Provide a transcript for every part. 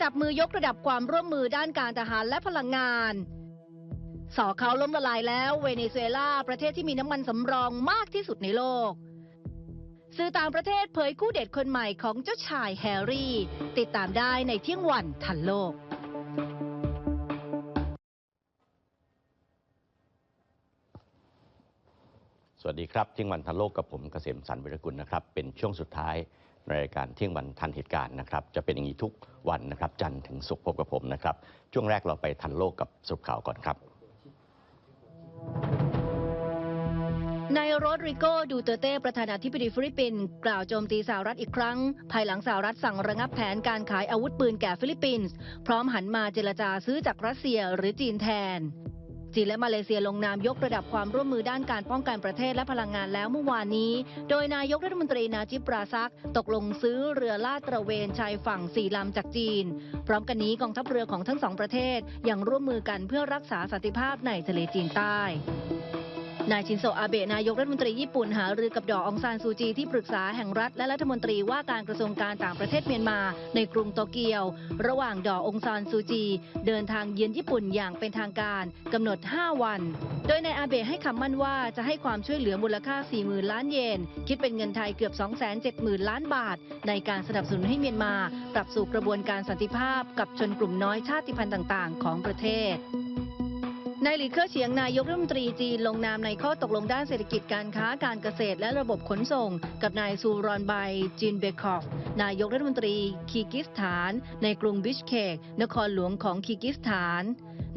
จับมือยกระดับความร่วมมือด้านการทหารและพลังงานสอเขาล้มละลายแล้วเวเนซุเอลาประเทศที่มีน้ำมันสำรองมากที่สุดในโลก สื่อต่างประเทศเผยคู่เด็ดคนใหม่ของเจ้าชายแฮร์รี่ ติดตามได้ในเที่ยงวันทันโลกสวัสดีครับเที่ยงวันทันโลกกับผมเกษมสันวิรกุลนะครับ เป็นช่วงสุดท้าย รายการเที่ยงวันทันเหตุการณ์นะครับจะเป็นอย่างนี้ทุกวันนะครับ จันทร์ถึงศุกร์พบกับผมนะครับ ช่วงแรกเราไปทันโลกกับสรุปข่าวก่อนครับนายโรดริโกดูเตเต้ประธานาธิบดีฟิลิปปินส์กล่าวโจมตีสหรัฐอีกครั้ง ภายหลังสหรัฐสั่งระงับแผนการขายอาวุธปืนแก่ฟิลิปปินส์ พร้อมหันมาเจรจาซื้อจากรัสเซียหรือจีนแทน จีนและมาเลเซียลงนามยกระดับความร่วมมือด้านการป้องกันประเทศและพลังงานแล้วเมื่อวานนี้ โดยนายกรัฐมนตรีนาจิปราซัก ตกลงซื้อเรือลาดตระเวนชายฝั่งสี่ลำจากจีน พร้อมกันนี้กองทัพเรือของทั้งสองประเทศยังร่วมมือกันเพื่อรักษาสันติภาพในทะเลจีนใต้ นายชินโซอาเบะนายกรัฐมนตรีญี่ปุ่นหารือกับดอองซานซูจีที่ปรึกษาแห่งรัฐและรัฐมนตรีว่าการกระทรวงการต่างประเทศเมียนมาในกรุงโตเกียว ระหว่างดอองซานซูจี เดินทางเยือนญี่ปุ่นอย่างเป็นทางการกำหนด 5 วัน โดยนายอาเบะให้คำมั่นว่าจะให้ความช่วยเหลือมูลค่า 40,000 ล้านเยน คิดเป็นเงินไทยเกือบ 270,000 ล้านบาท ในการสนับสนุนให้เมียนมา ปรับสู่กระบวนการสันติภาพกับชนกลุ่มน้อยชาติพันธุ์ต่าง ๆ ของประเทศ นายหลีเค่อเฉียงนายกรัฐมนตรีจีนลงนามในข้อตกลงด้านเศรษฐกิจการค้าการเกษตรและระบบขนส่ง กับนายซูรอนไบจินเบคอฟนายกรัฐมนตรีคีร์กิสถาน ในกรุงบิชเคกนครหลวงของคีร์กิสถาน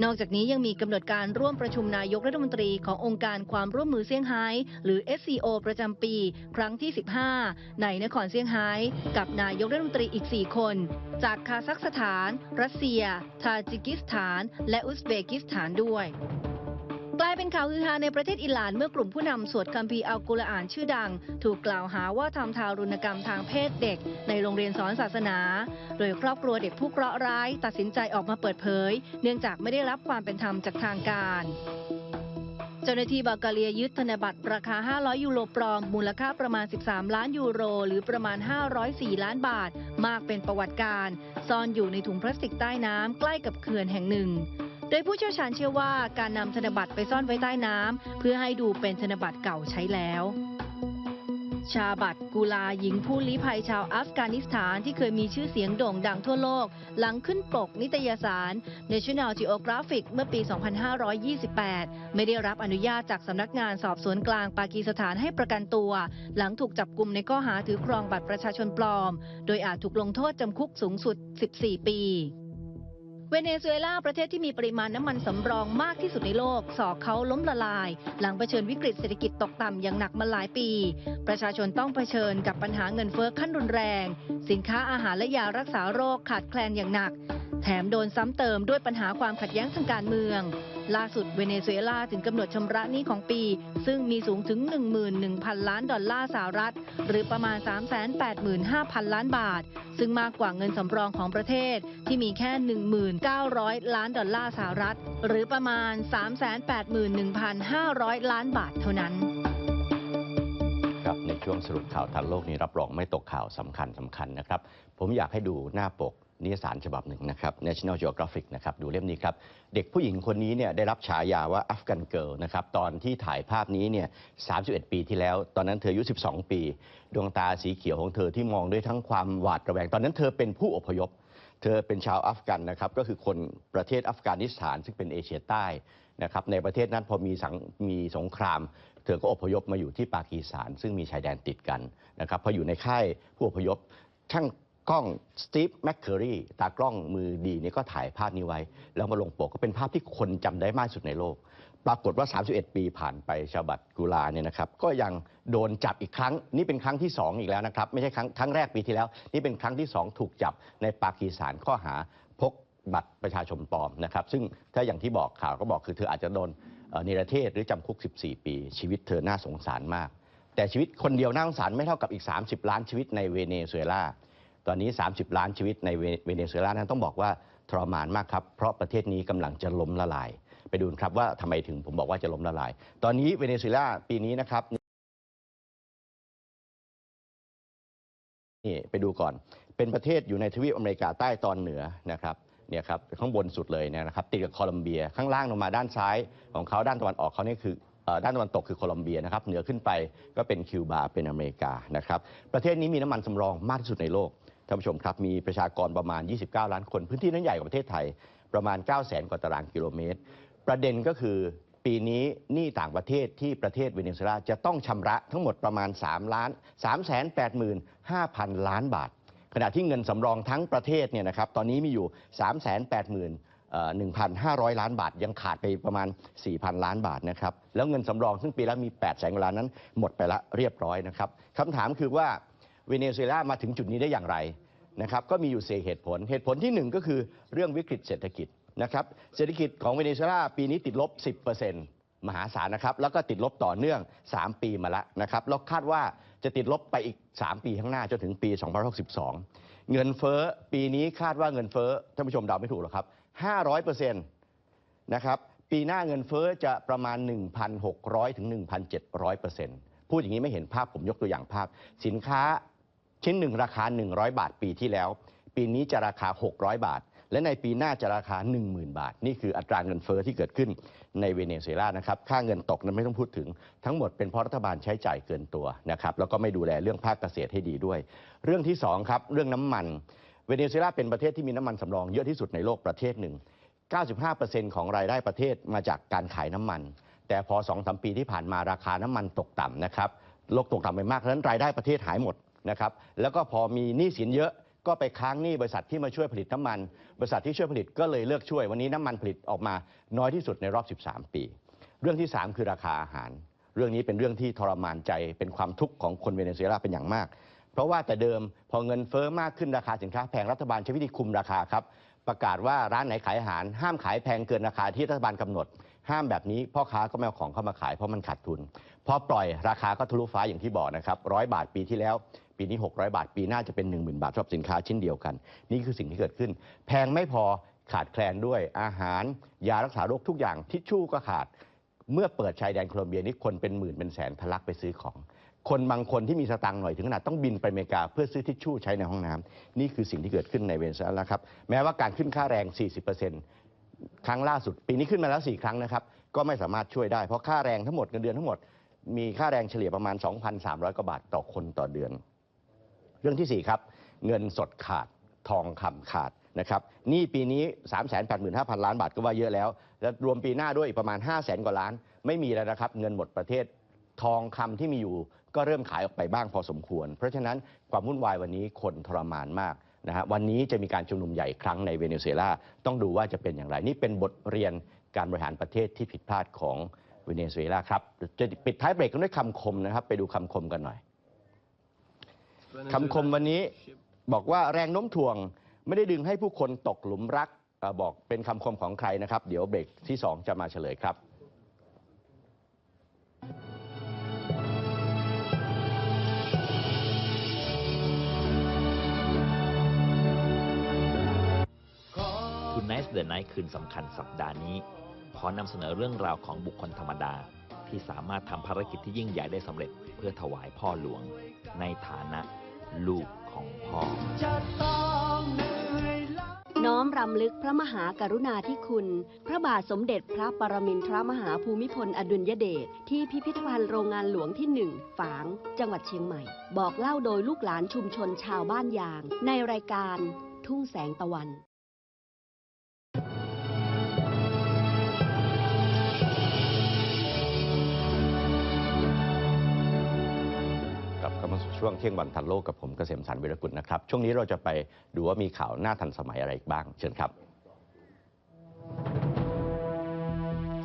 นอกจากนี้ยังมีกำหนดการร่วมประชุมนายกรัฐมนตรีขององค์การความร่วมมือเซี่ยงไฮ้หรือ SCO ประจำปี ครั้งที่ 15 ในนครเซี่ยงไฮ้กับนายกรัฐมนตรีอีก 4 คน จากคาซัคสถาน รัสเซีย ทาจิกิสถาน และอุซเบกิสถานด้วย กลายเป็นข่าวฮือฮาในประเทศอิหร่านเมื่อกลุ่มผู้นำสวดคัมภีร์อัลกุรอานชื่อดัง ถูกกล่าวหาว่าทำทารุณกรรมทางเพศเด็ก ในโรงเรียนสอนศาสนา โดยครอบครัวเด็กผู้เคราะห์ร้าย ตัดสินใจออกมาเปิดเผย เนื่องจากไม่ได้รับความเป็นธรรมจากทางการเจ้าหน้าที่บัลกเรียยึดธนบัตรราคา 500 ยูโรปลอม มูลค่าประมาณ 13 ล้านยูโร หรือประมาณ 504 ล้านบาท มากเป็นประวัติการ ซ่อนอยู่ในถุงพลาสติกใต้น้ำใกล้กับเขื่อนแห่งหนึ่ง ยผู้เชี่ยวชาญเชื่อว่าการนำธนบัตรไปซ่อนไว้ใต้น้ำเพื่อให้ดูเป็นธนบัตรเก่าใช้แล้วชาบัตกูลาหญิงผู้ลี้ภัยชาวอัฟกานิสถานที่เคยมีชื่อเสียงโด่งดังทั่วโลก หลังขึ้นปกนิตยสาร National Geographic เมื่อปี 2528 ไม่ได้รับอนุญาตจากสำนักงานสอบสวนกลางปากีสถานให้ประกันตัว หลังถูกจับกลุ่มในข้อหาถือครองบัตรประชาชนปลอม โดยอาจถูกลงโทษจำคุกสูงสุด 14 ปี เวเนซุเอลาประเทศที่มีปริมาณน้ำมันสำรองมากที่สุดในโลก สอเขาล้มละลาย หลังเผชิญวิกฤตเศรษฐกิจตกต่ำอย่างหนักมาหลายปี ประชาชนต้องเผชิญกับปัญหาเงินเฟ้อขั้นรุนแรง สินค้าอาหารและยารักษาโรคขาดแคลนอย่างหนัก แถมโดนซ้ำเติมด้วยปัญหาความขัดแย้งทางการเมือง ล่าสุดเวเนซุเอลาถึงกำหนดชำระหนี้ของปี ซึ่งมีสูงถึง 11,000 ล้านดอลลาร์สหรัฐ หรือประมาณ 385,000 ล้านบาท ซึ่งมากกว่าเงินสำรองของประเทศที่มีแค่ 1,900 ล้านดอลลาร์สหรัฐ หรือประมาณ 381,500 ล้านบาทเท่านั้นครับในช่วงสรุปข่าวทันโลกนี้รับรองไม่ตกข่าวสำคัญสำคัญนะครับ ผมอยากให้ดูหน้าปก นิยสารฉบับหนึ่งนะครับ National Geographic นะครับดูเล่มนี้ครับ เด็กผู้หญิงคนนี้เนี่ยได้รับฉายาว่าอัฟกันเกิลนะครับตอนที่ถ่ายภาพนี้เนี่ย31 ปีที่แล้ว ตอนนั้นเธออายุ 12 ปี ดวงตาสีเขียวของเธอที่มองด้วยทั้งความหวาดระแวง ตอนนั้นเธอเป็นผู้อพยพ เธอเป็นชาวอัฟกันนะครับก็คือคนประเทศอัฟกานิสถานซึ่งเป็นเอเชียใต้นะครับในประเทศนั้นพอมีสังมีสงคราม เธอก็อพยพมาอยู่ที่ปากีสถาน ซึ่งมีชายแดนติดกันนะครับพออยู่ในค่ายผู้อพยพช่าง กล้องสตีฟแมคเคอรีตากล้องมือดีเนี่ยก็ถ่ายภาพนี้ไว้ แล้วมาลงปกก็เป็นภาพที่คนจำได้มากที่สุดในโลก ปรากฏว่า 31 ปีผ่านไปชาบัตกุลาเนี่ยนะครับ ก็ยังโดนจับอีกครั้ง นี่เป็นครั้งที่ 2 อีกแล้วนะครับ ไม่ใช่ครั้งครั้งแรกปีที่แล้ว นี่เป็นครั้งที่ 2 ถูกจับในปากีสถานข้อหาพกบัตรประชาชนปลอมนะครับ ซึ่งถ้าอย่างที่บอกข่าวก็บอกคือเธออาจจะโดนเอ่อนิรเทศหรือจำคุก 14 ปี ชีวิตเธอน่าสงสารมาก แต่ชีวิตคนเดียวน่าสงสารไม่เท่ากับอีก 30 ล้านชีวิตในเวเนซุเอลา ตอนนี้ 30 ล้านชีวิตในเวเนซุเอลานั้นต้องบอกว่าทรมานมากครับ เพราะประเทศนี้กำลังจะล้มละลาย ไปดูครับว่าทำไมถึงผมบอกว่าจะล้มละลาย ตอนนี้เวเนซุเอลาปีนี้นะครับนี่ไปดูก่อน เป็นประเทศอยู่ในทวีปอเมริกาใต้ตอนเหนือนะครับเนี่ยครับข้างบนสุดเลยเนยนะครับติดกับโคลอมเบียข้างล่างลงมาด้านซ้ายของเขาด้านตะวันออกเขานี่คือด้านตะวันตกคือโคลอมเบียนะครับเหนือขึ้นไปก็เป็นคิวบาเป็นอเมริกานะครับประเทศนี้มีน้ำมันสำรองมากที่สุดในโลก ท่านผู้ชมครับมีประชากรประมาณ 29 ล้านคน พื้นที่นั้นใหญ่กว่าประเทศไทยประมาณ 9 0 0 0 0 0กว่าตารางกิโลเมตร ประเด็นก็คือปีนี้หนี้ต่างประเทศที่ประเทศเวเนซุเอลาจะต้องชำระทั้งหมดประมาณ 3 ล้าน 3 8 5 0 0 0 ล้านบาท ขณะที่เงินสำรองทั้งประเทศเนี่ยนะครับตอนนี้มีอยู่ 3 8 0 0 0 0 1,500 ล้านบาท ยังขาดไปประมาณ 4,000 ล้านบาทนะครับ แล้วเงินสำรองซึ่งปีละมี 8 แสนกว่าล้านนั้น หมดไปละเรียบร้อยนะครับคำถามคือว่า เวเนซุเอลามาถึงจุดนี้ได้อย่างไรนะครับก็มีอยู่สี่เหตุผล เหตุผลที่หนึ่งก็คือเรื่องวิกฤตเศรษฐกิจนะครับเศรษฐกิจของเวเนซุเอลาปีนี้ติดลบ 10%มหาศาลนะครับแล้วก็ติดลบต่อเนื่อง 3 ปีมาแล้วนะครับแล้วคาดว่าจะติดลบไปอีก 3 ปีข้างหน้าจนถึงปี 2062 เงินเฟ้อปีนี้คาดว่าเงินเฟ้อท่านผู้ชมเดาไม่ถูกหรอกครับ500%นะครับปีหน้าเงินเฟ้อจะประมาณ 1,600ถึง1,700%พูดอย่างนี้ไม่เห็นภาพผมยกตัวอย่างภาพ สินค้า ชิ้นหนึ่งราคา 100 บาทปีที่แล้ว ปีนี้จะราคา 600 บาท และในปีหน้าจะราคา 10,000 บาท นี่คืออัตราเงินเฟ้อที่เกิดขึ้นในเวเนซุเอลานะครับค่าเงินตกนั้นไม่ต้องพูดถึง ทั้งหมดเป็นเพราะรัฐบาลใช้จ่ายเกินตัวนะครับแล้วก็ไม่ดูแลเรื่องภาคเกษตรให้ดีด้วย เรื่องที่สองครับเรื่องน้ำมันเวเนซุเอลาเป็นประเทศที่มีน้ำมันสำรองเยอะที่สุดในโลกประเทศหนึ่ง 95%ของรายได้ประเทศมาจากการขายน้ำมัน แต่พอ2อสปีที่ผ่านมาราคาน้ำมันตกต่ำนะครับโลกตกต่ำไปมากฉะนั้นรายได้ประเทศหายหมด นะครับแล้วก็พอมีหนี้สินเยอะก็ไปค้างหนี้บริษัทที่มาช่วยผลิตน้ำมัน บริษัทที่ช่วยผลิตก็เลยเลิกช่วย วันนี้น้ำมันผลิตออกมาน้อยที่สุดในรอบ 13 ปี เรื่องที่ 3 คือราคาอาหาร เรื่องนี้เป็นเรื่องที่ทรมานใจเป็นความทุกข์ของคนเวเนซุเอลาเป็นอย่างมาก เพราะว่าแต่เดิมพอเงินเฟ้อมากขึ้นราคาสินค้าแพงรัฐบาลใช้วิธีคุมราคาครับประกาศว่าร้านไหนขายอาหาร ห้ามขายแพงเกินราคาที่รัฐบาลกำหนด ห้ามแบบนี้พ่อค้าก็ไม่เอาของเข้ามาขายเพราะมันขาดทุนพอปล่อยราคาก็ทะลุฟ้าอย่างที่บอกนะครับร้อยบาทปีที่แล้ว ปีนี้ 600 บาท ปีหน้าจะเป็น 10,000 บาทสำหรับสินค้าชิ้นเดียวกัน นี่คือสิ่งที่เกิดขึ้น แพงไม่พอขาดแคลนด้วยอาหาร ยารักษาโรคทุกอย่างทิชชู่ก็ขาด เมื่อเปิดชายแดนโคลอมเบียนี่คนเป็นหมื่นเป็นแสนทะลักไปซื้อของ คนบางคนที่มีสตังค์หน่อยถึงขนาดต้องบินไปอเมริกาเพื่อซื้อทิชชู่ใช้ในห้องน้ำนี่คือสิ่งที่เกิดขึ้นในเวเนซุเอลาครับแม้ว่าการขึ้นค่าแรง 40%ครั้งล่าสุด ปีนี้ขึ้นมาแล้ว 4 ครั้งนะครับก็ไม่สามารถช่วยได้เพราะค่าแรงทั้งหมดเงินเดือนทั้งหมด มีค่าแรงเฉลี่ยประมาณ 2,300กว่าบาทต่อคนต่อเดือน รื่องที่ 4 ครับ เงินสดขาดทองคำขาดนะครับนี่ปีนี้ 385,000 ล้านบาทก็ว่าเยอะแล้ว แล้วรวมปีหน้าด้วยอีกประมาณ 5 0 0 0 0 0กว่าล้าน ไม่มีแล้วนะครับ เงินหมดประเทศทองคำที่มีอยู่ก็เริ่มขายออกไปบ้างพอสมควร เพราะฉะนั้นความวุ่นวายวันนี้คนทรมานมากนะฮะวันนี้จะมีการชุมนุมใหญ่ครั้งในเวเนซุเอลาต้องดูว่าจะเป็นอย่างไร นี่เป็นบทเรียนการบริหารประเทศที่ผิดพลาดของเวเนซุเอลาครับจะปิดท้ายเบรกกันด้วยคำคมนะครับ ไปดูคำคมกันหน่อย คำคมวันนี้บอกว่าแรงโน้มถ่วงไม่ได้ดึงให้ผู้คนตกหลุมรักอบอกเป็นคำคมของใครนะครับ เดี๋ยวเบรกที่ 2 จะมาเฉลยครับทูน i ์เดอะไนท์คืนสำคัญสัปดาห์นี้ ขอนำเสนอเรื่องราวของบุคคลธรรมดา ที่สามารถทำภารกิจที่ยิ่งใหญ่ได้สำเร็จเพื่อถวายพ่อหลวง ในฐานะลูกของพ่อ น้อมรำลึกพระมหากรุณาธิคุณ พระบาทสมเด็จพระปรมินทรมหาภูมิพลอดุลยเดชที่พิพิธภัณฑ์โรงงานหลวงที่หนึ่งฝาง จังหวัดเชียงใหม่ บอกเล่าโดยลูกหลานชุมชนชาวบ้านยาง ในรายการทุ่งแสงตะวัน กลับเข้ามาสู่ช่วงเที่ยงวันทันโลกกับผมเกษมสันวิรกุลนะครับ ช่วงนี้เราจะไปดูว่ามีข่าวหน้าทันสมัยอะไรอีกบ้าง เชิญครับ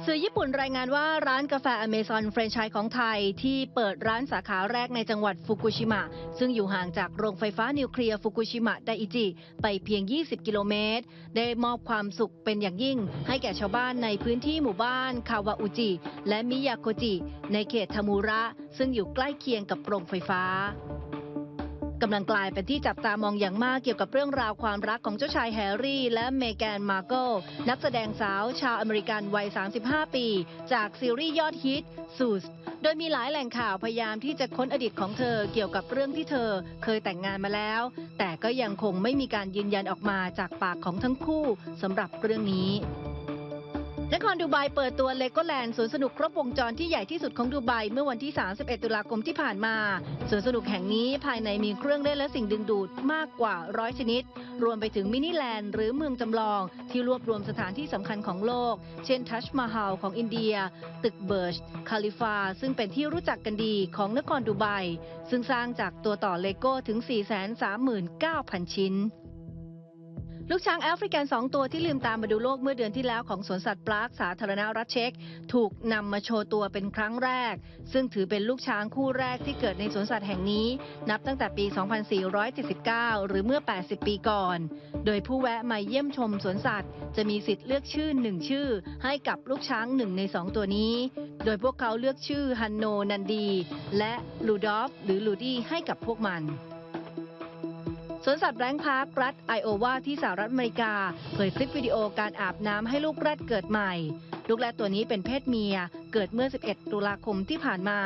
สื่อญี่ปุ่นรายงานว่าร้านกาแฟอเมซอนแฟรนไชส์ของไทยที่เปิดร้านสาขาแรกในจังหวัดฟุกุชิมะ ซึ่งอยู่ห่างจากโรงไฟฟ้านิวเคลียร์ฟุกุชิมะไดอิจิ ไปเพียง 20 กิโลเมตร ได้มอบความสุขเป็นอย่างยิ่ง ให้แก่ชาวบ้านในพื้นที่หมู่บ้านคาวาอุจิ และมิยาโกจิ ในเขตทามูระ ซึ่งอยู่ใกล้เคียงกับโรงไฟฟ้า กำลังกลายเป็นที่จับตามองอย่างมากเกี่ยวกับเรื่องราวความรักของเจ้าชายแฮร์รี่ และเมแกนมาร์เกิลนักแสดงสาวชาวอเมริกันวัย 35 ปี จากซีรีส์ยอดฮิตซูสโดยมีหลายแหล่งข่าวพยายามที่จะค้นอดีตของเธอเกี่ยวกับเรื่องที่เธอเคยแต่งงานมาแล้ว แต่ก็ยังคงไม่มีการยืนยันออกมาจากปากของทั้งคู่สำหรับเรื่องนี้ นครดูไบเปิดตัวเลโกแลนด์สวนสนุกครบวงจรที่ใหญ่ที่สุดของดูไบเมื่อวันที่ 31 ตุลาคมที่ผ่านมาสวนสนุกแห่งนี้ภายในมีเครื่องเล่นและสิ่งดึงดูดมากกว่าร้อยชนิด รวมไปถึงมินิแลนด์หรือเมืองจำลอง ที่รวบรวมสถานที่สำคัญของโลก เช่นทัชมาฮาลของอินเดีย ตึกเบิร์ชคาลิฟา ซึ่งเป็นที่รู้จักกันดีของนครดูไบซึ่งสร้างจากตัวต่อเลโก้ถึง 439,000 ชิ้น ลูกช้างแอฟริกันสองตัวที่ลืมตามมาดูโลกเมื่อเดือนที่แล้วของสวนสัตว์ปลาร์คสาธารณรัฐเช็กถูกนำมาโชว์ตัวเป็นครั้งแรก ซึ่งถือเป็นลูกช้างคู่แรกที่เกิดในสวนสัตว์แห่งนี้ นับตั้งแต่ปี 2479 หรือเมื่อ 80 ปีก่อน โดยผู้แวะมาเยี่ยมชมสวนสัตว์ จะมีสิทธิ์เลือกชื่อหนึ่งชื่อ ให้กับลูกช้างหนึ่งในสองตัวนี้ โดยพวกเขาเลือกชื่อฮันโนนันดี และลูดอฟหรือลูดี้ให้กับพวกมัน สวนสัตว์แบงค์พาร์ครัฐไอโอวาที่สหรัฐอเมริกา เผยคลิปวิดีโอการอาบน้ำให้ลูกแรดเกิดใหม่ ลูกแรดตัวนี้เป็นเพศเมีย เกิดเมื่อ 11 ตุลาคมที่ผ่านมา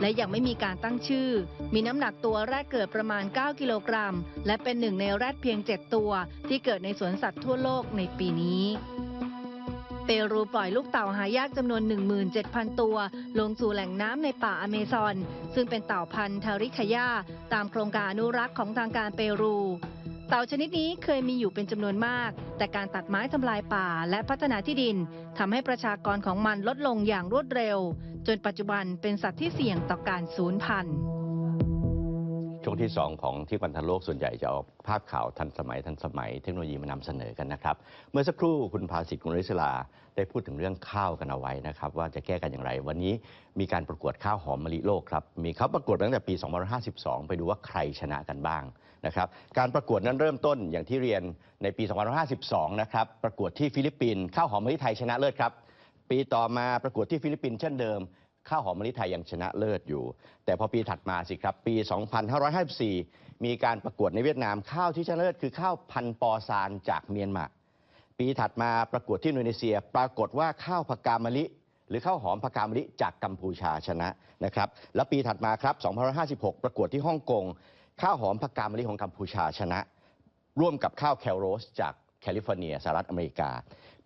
และยังไม่มีการตั้งชื่อ มีน้ำหนักตัวแรกเกิดประมาณ 9 กิโลกรัม และเป็นหนึ่งในแรดเพียง 7 ตัว ที่เกิดในสวนสัตว์ทั่วโลกในปีนี้ ปรูปล่อยลูกเต่าหายากจำนวน 17,000 ตัว ลงสู่แหล่งน้ำในป่าอเมซอน ซึ่งเป็นเต่าพันธุ์ทาริคายาตามโครงการอนุรักษ์ของทางการเปรู เต่าชนิดนี้เคยมีอยู่เป็นจำนวนมาก แต่การตัดไม้ทำลายป่าและพัฒนาที่ดินทำให้ประชากรของมันลดลงอย่างรวดเร็ว จนปัจจุบันเป็นสัตว์ที่เสี่ยงต่อการสูญพันธุ์ ช่วงที่ 2 ของที่วันทันโลกส่วนใหญ่จะเอาภาพข่าวทันสมัยทันสมัยเทคโนโลยีมานำเสนอกันนะครับ เมื่อสักครู่คุณภาสิทธิ์คุณริศลาได้พูดถึงเรื่องข้าวกันเอาไว้นะครับ ว่าจะแก้กันอย่างไร วันนี้มีการประกวดข้าวหอมมะลิโลกครับ มีเขาประกวดตั้งแต่ปี 2552 ไปดูว่าใครชนะกันบ้างนะครับ การประกวดนั้นเริ่มต้นอย่างที่เรียนในปี 2552 นะครับ ประกวดที่ฟิลิปปินส์ข้าวหอมมะลิไทยชนะเลิศครับ ปีต่อมาประกวดที่ฟิลิปปินส์เช่นเดิม ข้าวหอมมะลิไทยยังชนะเลิศอยู่ แต่พอปีถัดมาสิครับ ปี 2554 มีการประกวดในเวียดนามข้าวที่ชนะเลิศคือข้าวพันปอซานจากเมียนมา ปีถัดมาประกวดที่อินโดนีเซีย ปรากฏว่าข้าวผักกามะลิหรือข้าวหอมผักกามะลิจากกัมพูชาชนะนะครับ แล้วปีถัดมาครับ 2556 ประกวดที่ฮ่องกง ข้าวหอมผักกามะลิของกัมพูชาชนะ ร่วมกับข้าวแคลโรสจากแคลิฟอร์เนียสหรัฐอเมริกา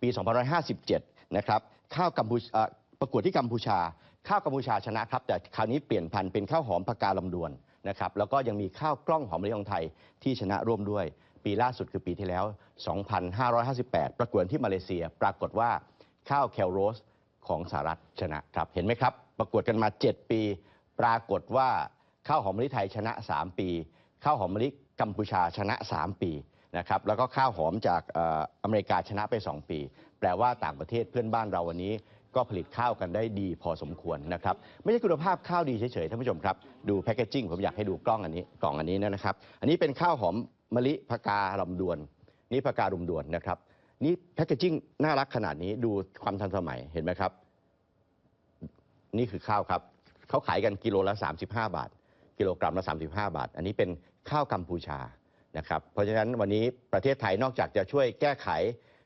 ปี 2557 นะครับ ข้าวกัมพูชา ประกวดที่กัมพูชา ข้าวกัมพูชาชนะครับ แต่คราวนี้เปลี่ยนพันธุ์เป็นข้าวหอมผักกาลำดวนนะครับแล้วก็ยังมีข้าวกล้องหอมมะลิของไทยที่ชนะร่วมด้วย ปีล่าสุดคือปีที่แล้ว 2558 ประกวดที่มาเลเซีย ปรากฏว่าข้าวแคลโรสของสหรัฐชนะครับเห็นไหมครับ ประกวดกันมา 7 ปี ปรากฏว่าข้าวหอมมะลิไทยชนะ 3 ปีข้าวหอมมะลิกัมพูชาชนะ 3 ปีนะครับแล้วก็ข้าวหอมจากเอ่ออเมริกาชนะไป 2 ปี แปลว่าต่างประเทศเพื่อนบ้านเราวันนี้ ก็ผลิตข้าวกันได้ดีพอสมควรนะครับ ไม่ใช่คุณภาพข้าวดีเฉยๆท่านผู้ชมครับ ดูแพคเกจิ้งผมอยากให้ดูกล้องอันนี้กล่องอันนี้นะครับ อันนี้เป็นข้าวหอมมะลิพกาลำดวน นี่พกาลำดวนนะครับ นี่แพคเกจิ้งน่ารักขนาดนี้ดูความทันสมัยเห็นไหมครับ นี่คือข้าวครับเขาขายกันกิโลละ 35 บาท กิโลกรัมละ 35 บาท อันนี้เป็นข้าวกัมพูชานะครับ เพราะฉะนั้นวันนี้ประเทศไทยนอกจากจะช่วยแก้ไข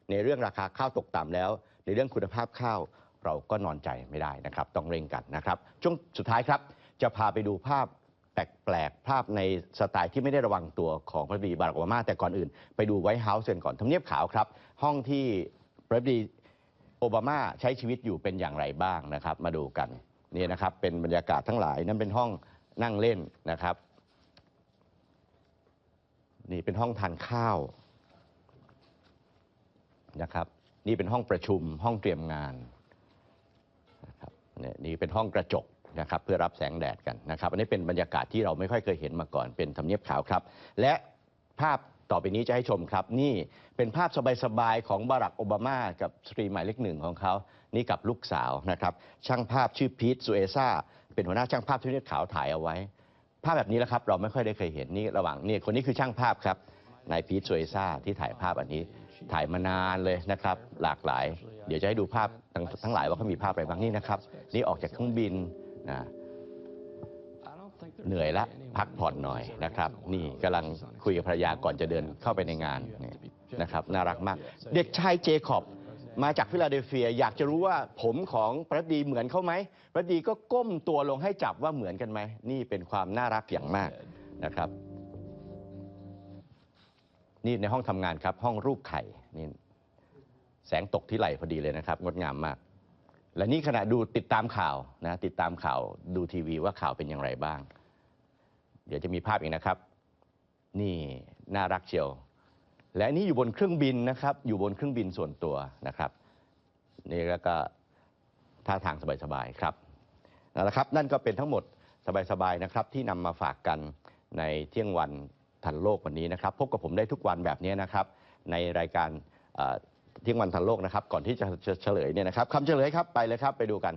ในเรื่องราคาข้าวตกต่ำแล้ว ในเรื่องคุณภาพข้าว เราก็นอนใจไม่ได้นะครับ ต้องเร่งกันนะครับ ช่วงสุดท้ายครับ จะพาไปดูภาพแปลกๆ ภาพในสไตล์ที่ไม่ได้ระวังตัวของพระบิดาบารักโอบามา แต่ก่อนอื่น ไปดูไวท์เฮาส์กันก่อนทำเนียบขาวครับ ห้องที่พระบิดาโอบามาใช้ชีวิตอยู่เป็นอย่างไรบ้างนะครับ มาดูกันนี่นะครับ เป็นบรรยากาศทั้งหลายนั่นเป็นห้องนั่งเล่นนะครับ นี่เป็นห้องทานข้าวนะครับ นี่เป็นห้องประชุมห้องเตรียมงาน เนี่ยนี่เป็นห้องกระจกนะครับเพื่อรับแสงแดดกันนะครับอันนี้เป็นบรรยากาศที่เราไม่ค่อยเคยเห็นมาก่อนเป็นทำเนียบขาวครับ และภาพต่อไปนี้จะให้ชมครับ นี่เป็นภาพสบายๆของบารักโอบามากับสตรีหมายเลขหนึ่งของเขานี่กับลูกสาวนะครับช่างภาพชื่อพีทซูเอซ่าเป็นหัวหน้าช่างภาพที่เนียบขาวถ่ายเอาไว้ ภาพแบบนี้แหละครับเราไม่ค่อยได้เคยเห็นนี่ระหว่างนี่คนนี้คือช่างภาพครับนายพีทซูเอซ่าที่ถ่ายภาพอันนี้ ถ่ายมานานเลยนะครับ หลากหลาย เดี๋ยวจะให้ดูภาพทั้งทั้งหลายว่าเขามีภาพอะไรบ้างนี่นะครับ นี่ออกจากเครื่องบินนะเหนื่อยละพักผ่อนหน่อยนะครับ นี่กำลังคุยกับภรรยาก่อนจะเดินเข้าไปในงานนี่นะครับ น่ารักมาก เด็กชายเจคอบมาจากฟิลาเดลเฟีย อยากจะรู้ว่าผมของปรัดดีเหมือนเขาไหมปรัดดีก็ก้มตัวลงให้จับว่าเหมือนกันไหมนี่เป็นความน่ารักอย่างมากนะครับ นี่ในห้องทำงานครับ ห้องรูปไข่นี่แสงตกที่ไหลพอดีเลยนะครับ งดงามมาก และนี่ขณะดูติดตามข่าวนะติดตามข่าวดูทีวีว่าข่าวเป็นอย่างไรบ้าง เดี๋ยวจะมีภาพอีกนะครับ นี่น่ารักเชียว และนี่อยู่บนเครื่องบินนะครับ อยู่บนเครื่องบินส่วนตัวนะครับนี่แล้วก็ท่าทางสบายๆครับนั่นแหละครับ นั่นก็เป็นทั้งหมดสบายๆนะครับ ที่นำมาฝากกันในเที่ยงวัน ทันโลกวันนี้นะครับ พบกับผมได้ทุกวันแบบนี้นะครับ ในรายการเที่ยงวันทันโลกนะครับ ก่อนที่จะเฉลยเนี่ยนะครับคำเฉลยครับไปเลยครับไปดูกัน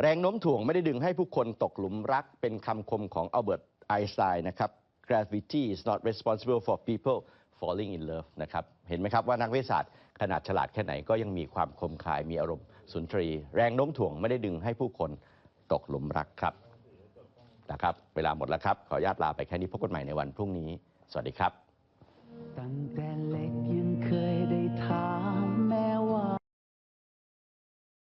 แรงโน้มถ่วงไม่ได้ดึงให้ผู้คนตกหลุมรักเป็นคำคมของอัลเบิร์ตไอน์สไตน์นะครับ gravity is not responsible for people falling in love นะครับ เห็นไหมครับว่านักวิทยาศาสตร์ขนาดฉลาดแค่ไหนก็ยังมีความคมคายมีอารมณ์สุนทรี แรงโน้มถ่วงไม่ได้ดึงให้ผู้คนตกหลุมรักครับ นะครับ เวลาหมดแล้วครับ ขออนุญาตลาไปแค่นี้พบกันใหม่ในวันพรุ่งนี้ สวัสดีครับ